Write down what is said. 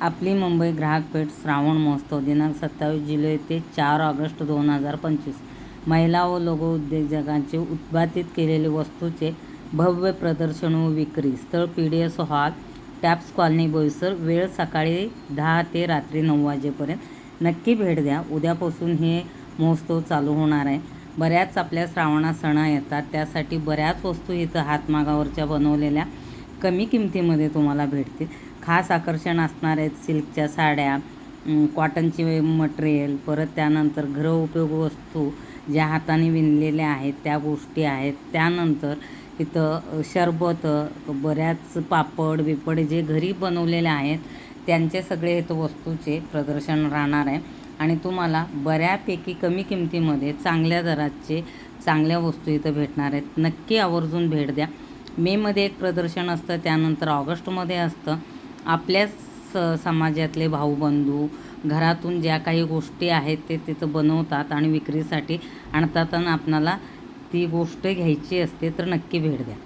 आपली मुंबई ग्राहक पेठ श्रावण महोत्सव दिनांक सत्तावीस जुलै ते चार ऑगस्ट दोन हजार पंचवीस. महिला व लघु उद्योजकांचे उत्पादित केलेले वस्तूचे भव्य प्रदर्शन व विक्री. स्थळ P D S hall TAPS colony Boisar. वेळ सकाळी दहा ते रात्री नऊ वाजेपर्यंत. नक्की भेट द्या. उद्यापासून हे महोत्सव चालू होणार आहे. बऱ्याच आपल्या श्रावणा सणा येतात. त्यासाठी बऱ्याच वस्तू इथं हातमागावरच्या बनवलेल्या कमी किमतीमध्ये तुम्हाला भेटतील. खास आकर्षण असणार आहेत सिल्कच्या साड्या कॉटनचे कॉटनची मटेरियल परत त्यानंतर गृहउपयोग वस्तू ज्या हाताने विणलेल्या आहेत त्या गोष्टी आहेत. त्यानंतर इथं शरबत बऱ्याच पापड बिपड जे घरी बनवलेले आहेत त्यांचे सगळे इथं वस्तूचे प्रदर्शन राहणार आहे. आणि तुम्हाला बऱ्यापैकी कमी किमतीमध्ये चांगल्या दराचे चांगल्या वस्तू इथं भेटणार आहेत. नक्की आवर्जून भेट द्या. मेमध्ये एक प्रदर्शन असतं त्यानंतर ऑगस्टमध्ये असतं. आपल्याच स समाजातले भाऊबंधू घरातून ज्या काही गोष्टी आहेत ते तिथं बनवतात आणि विक्रीसाठी आणतात आणि आपणाला ती गोष्ट घ्यायची असते तर नक्की भेट द्या.